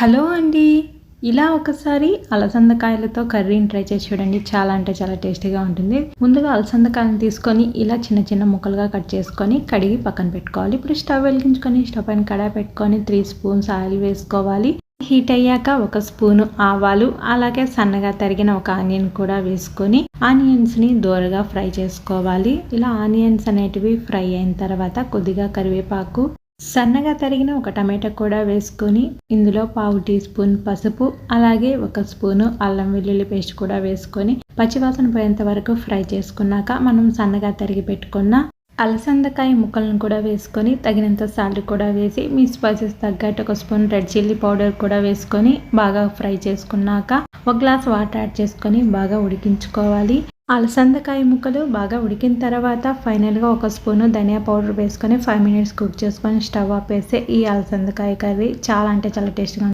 Hello అండి. ఇలా ఒకసారి అలసందకాయలతో కర్రీని ట్రై చేసి చూడండి. చాలా అంటే చాలా టేస్టీగా ఉంటుంది. ముందుగా అలసందకాయలను తీసుకొని ఇలా చిన్న చిన్న ముక్కలుగా కట్ చేసుకొని కడిగి పక్కన పెట్టుకోవాలి. ఇప్పుడు స్టవ్ వెలిగించుకొని స్టవ్ పైన కడాయి పెట్టుకొని త్రీ స్పూన్స్ ఆయిల్ వేసుకోవాలి. హీట్ అయ్యాక ఒక స్పూను ఆవాలు అలాగే సన్నగా తరిగిన ఒక ఆనియన్ కూడా వేసుకొని ఆనియన్స్ని దూరగా ఫ్రై చేసుకోవాలి. ఇలా ఆనియన్స్ అనేటివి ఫ్రై అయిన తర్వాత కొద్దిగా కరివేపాకు సన్నగా తరిగిన ఒక టమాటా కూడా వేసుకొని ఇందులో పావు టీ స్పూన్ పసుపు అలాగే ఒక స్పూను అల్లం వెల్లుల్లి పేస్ట్ కూడా వేసుకొని పచ్చివాసన పోయేంత వరకు ఫ్రై చేసుకున్నాక మనం సన్నగా తరిగి పెట్టుకున్న అలసందకాయ ముక్కలను కూడా వేసుకొని తగినంత సాల్ట్ కూడా వేసి మీ స్పైసెస్ తగ్గట్టు ఒక స్పూన్ రెడ్ చిల్లీ పౌడర్ కూడా వేసుకొని బాగా ఫ్రై చేసుకున్నాక ఒక గ్లాస్ వాటర్ యాడ్ చేసుకొని బాగా ఉడికించుకోవాలి. అలసందకాయ ముక్కలు బాగా ఉడికిన తర్వాత ఫైనల్గా ఒక స్పూను ధనియా పౌడర్ వేసుకొని ఫైవ్ మినిట్స్ కుక్ చేసుకొని స్టవ్ ఆపేస్తే ఈ అలసందకాయ కర్రీ చాలా అంటే చాలా టేస్ట్గా